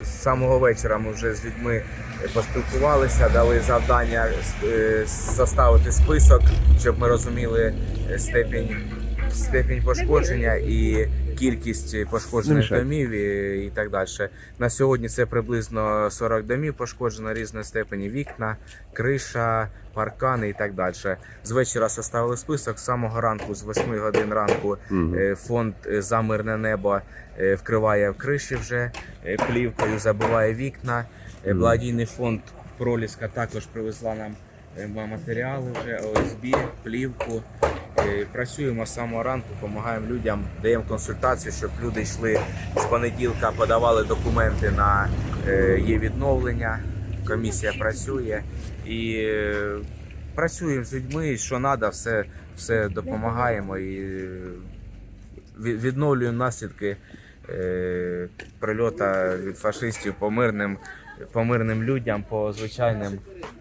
З самого вечора ми вже з людьми поспілкувалися, дали завдання е, составити список, щоб ми розуміли е, степінь степінь пошкодження і кількість пошкоджених домів і, і так далі. На сьогодні це приблизно 40 домів пошкоджено різної степені вікна, криша, паркани і так далі. З вечора составили список. З самого ранку, з 8 годин ранку, е, фонд е, за мирне небо е, вкриває криші вже плівкою, забиває вікна. Благодійний фонд Проліска також привезла нам матеріали вже ОСБ, плівку. Працюємо з самого ранку, допомагаємо людям, даємо консультацію, щоб люди йшли з понеділка, подавали документи на е, є відновлення. Комісія працює і е, працюємо з людьми, що треба, все, все допомагаємо і е, відновлюємо наслідки прильота від фашистів по мирним, по мирним людям, по звичайним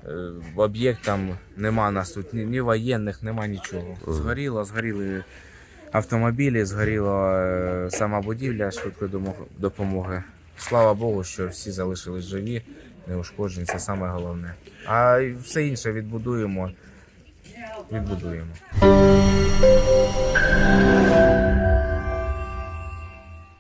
е, об'єктам. Нема нас тут ні, ні воєнних, нема нічого. Згоріло, згоріли автомобілі, згоріла е, сама будівля швидкої допомоги. Слава Богу, що всі залишились живі, неушкоджені, це саме головне. А все інше відбудуємо. Відбудуємо.